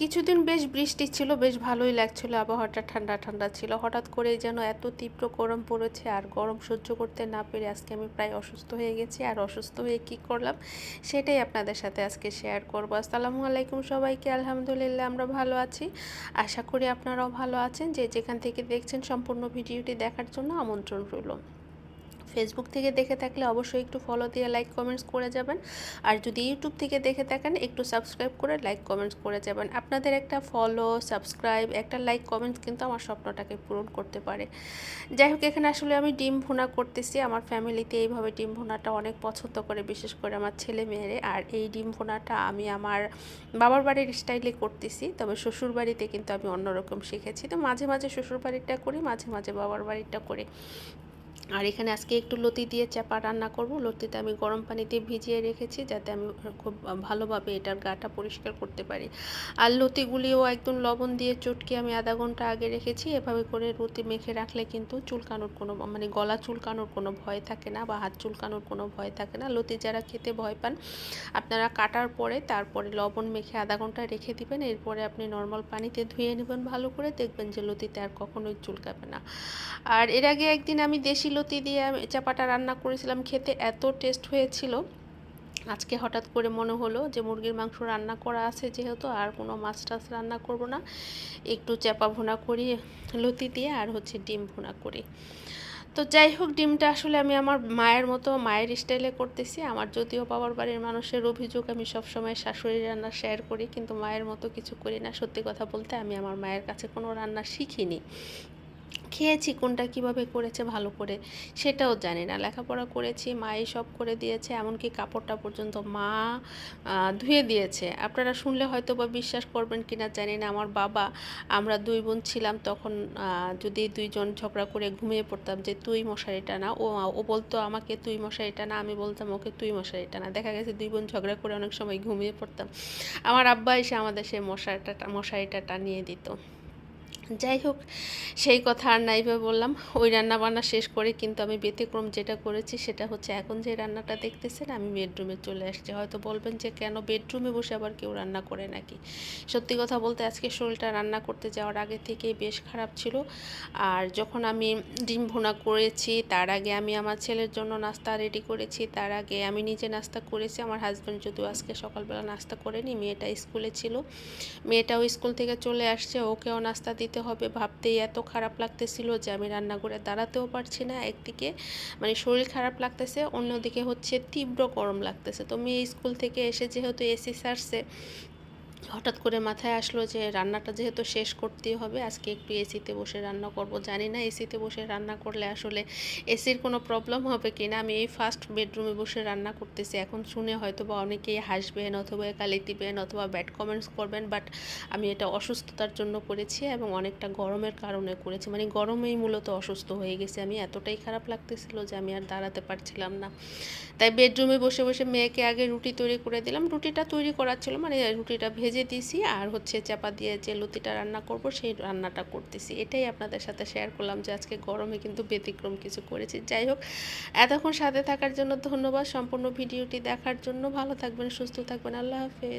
কিছুদিন বেশ বৃষ্টি ছিল, বেশ ভালোই লাগছিল, আবহাওয়াটা ঠান্ডা ঠান্ডা ছিল। হঠাৎ করে যেন এত তীব্র গরম পড়েছে আর গরম সহ্য করতে না পেরে আজকে আমি প্রায় অসুস্থ হয়ে গেছি। আর অসুস্থ হয়ে কি করলাম সেটাই আপনাদের সাথে আজকে শেয়ার করব। আসসালামু আলাইকুম সবাইকে, আলহামদুলিল্লাহ আমরা ভালো আছি। আশা করি আপনারাও ভালো আছেন। যে যেখান থেকে দেখছেন সম্পূর্ণ ভিডিওটি দেখার জন্য আমন্ত্রণ রইল। ফেসবুক থেকে দেখে থাকলে অবশ্যই একটু ফলো দিয়ে লাইক কমেন্টস করে যাবেন। আর যদি ইউটিউব থেকে দেখে থাকেন, একটু সাবস্ক্রাইব করে লাইক কমেন্টস করে যাবেন। আপনাদের একটা ফলো সাবস্ক্রাইব একটা লাইক কমেন্টস কিন্তু আমার স্বপ্নটাকে পূরণ করতে পারে। যাই হোক, এখানে আসলে আমি ডিম ভুনা করতেছি। আমার ফ্যামিলিতে এইভাবে ডিম ভুনাটা অনেক পছন্দ করে, বিশেষ করে আমার ছেলে মেয়েরে আর এই ডিম ভুনাটা আমি আমার বাবার বাড়ির স্টাইলে করতেছি। তবে শ্বশুর বাড়িতে কিন্তু আমি অন্যরকম শিখেছি। তো মাঝে মাঝে শ্বশুর বাড়িরটা করি, মাঝে মাঝে বাবার বাড়িরটা করি। আর এখানে আজকে একটু লতি দিয়ে চাপা রান্না করব। লতিতে আমি গরম পানিতে ভিজিয়ে রেখেছি যাতে আমি খুব ভালোভাবে এটার গাটা পরিষ্কার করতে পারি। আর লতিগুলিও একদম লবণ দিয়ে চটকে আমি আধা ঘণ্টা আগে রেখেছি। এভাবে করে লতি মেখে রাখলে কিন্তু চুলকানোর কোনো মানে গলা চুলকানোর কোনো ভয় থাকে না বা হাত চুলকানোর কোনো ভয় থাকে না। লতি যারা খেতে ভয় পান, আপনারা কাটার পরে তারপরে লবণ মেখে আধা ঘণ্টা রেখে দিবেন। এরপরে আপনি নর্মাল পানিতে ধুয়ে নেবেন ভালো করে। দেখবেন যে লতিতে আর কখনোই চুলকাবে না। আর এর আগে একদিন আমি দেশি লতি দিয়ে চাপাটা রান্না করেছিলাম, খেতে এত টেস্ট হয়েছিল। আজকে হঠাৎ করে মনে হলো যে মুরগির মাংস রান্না করা আছে যেহেতু, আর কোনো মাছ টাছ রান্না করব না। একটু চাপা ভুনা করি লতি দিয়ে আর হচ্ছে ডিম ভুনা করি। তো যাই হোক, ডিমটা আসলে আমি আমার মায়ের মতো, মায়ের স্টাইলে করতেছি। আমার যদিও বাবার বাড়ির মানুষের অভিযোগ, আমি সবসময় শাশুড়ি রান্না শেয়ার করি, কিন্তু মায়ের মতো কিছু করি না। সত্যি কথা বলতে আমি আমার মায়ের কাছে কোনো রান্না শিখিনি। খেয়েছি, কোনটা কীভাবে করেছে ভালো করে সেটাও জানি না। লেখাপড়া করেছি, মাই সব করে দিয়েছে, এমনকি কাপড়টা পর্যন্ত মা ধুয়ে দিয়েছে। আপনারা শুনলে হয়তো বা বিশ্বাস করবেন কি না জানি না। আমার বাবা, আমরা দুই বোন ছিলাম তখন যদি দুইজন ঝগড়া করে ঘুমিয়ে পড়তাম যে তুই মশারিটা না, ও ও বলতো আমাকে তুই মশারিটা না, আমি বলতাম ওকে তুই মশারিটা না। দেখা গেছে দুই বোন ঝগড়া করে অনেক সময় ঘুমিয়ে পড়তাম। আমার আব্বা এসে আমাদের সেই মশারিটা মশারিটা টানিয়ে দিত। যাই হোক, সেই কথা আর নাইবে বললাম। ওই রান্না বান্না শেষ করে কিন্তু আমি ব্যতিক্রম যেটা করেছি সেটা হচ্ছে এখন যে রান্নাটা দেখতেছেন, আমি বেডরুমে চলে আসছি। হয়তো বলবেন যে কেন বেডরুমে বসে আবার কেউ রান্না করে নাকি? সত্যি কথা বলতে আজকে শরীরটা রান্না করতে যাওয়ার আগে থেকেই বেশ খারাপ ছিল। আর যখন আমি ডিম ভুনা করেছি, তার আগে আমি আমার ছেলের জন্য নাস্তা রেডি করেছি, তার আগে আমি নিজে নাস্তা করেছি। আমার হাজব্যান্ড যদিও আজকে সকালবেলা নাস্তা করেনি, মেয়েটা স্কুলে ছিল। মেয়েটাও স্কুল থেকে চলে আসছে, ওকেও নাস্তা দিতে হবে। ভাবতেই এত খারাপ লাগতেছিল যে আমি রান্নাঘরে দাঁড়াতেও পারছি না। একদিকে মানে শরীর খারাপ লাগতেছে, অন্যদিকে হচ্ছে তীব্র গরম লাগতেছে। তো মেয়ে স্কুল থেকে এসে যেহেতু এসি সারছে হঠাৎ করে মাথায় আসলো যে রান্নাটা যেহেতু শেষ করতেই হবে, আজকে একটু এসিতে বসে রান্না করব। জানি না এসিতে বসে রান্না করলে আসলে এসির কোনো প্রবলেম হবে কি না আমি এই ফার্স্ট বেডরুমে বসে রান্না করতেছি। এখন শুনে হয়তো বা অনেকেই হাসবেন অথবা গালি দিবেন অথবা ব্যাড কমেন্টস করবেন বাট আমি এটা অসুস্থতার জন্য করেছি এবং অনেকটা গরমের কারণে করেছি। মানে গরমেই মূলত অসুস্থ হয়ে গেছি। আমি এতটাই খারাপ লাগতেছিল যে আমি আর দাঁড়াতে পারছিলাম না। তাই বেডরুমে বসে বসে মেয়েকে আগে রুটি তৈরি করে দিলাম। রুটিটা তৈরি করার ছিল। মানে রুটিটা ভেজে ভেজে দিয়েছি আর হচ্ছে চাপা দিয়ে যে লুতিটা রান্না করব সেই রান্নাটা করতেছি। এটাই আপনাদের সাথে শেয়ার করলাম যে আজকে গরমে কিন্তু ব্যতিক্রম কিছু করেছি। যাই হোক, এতক্ষণ সাথে থাকার জন্য ধন্যবাদ। সম্পূর্ণ ভিডিওটি দেখার জন্য ভালো থাকবেন, সুস্থ থাকবেন। আল্লাহ হাফেজ।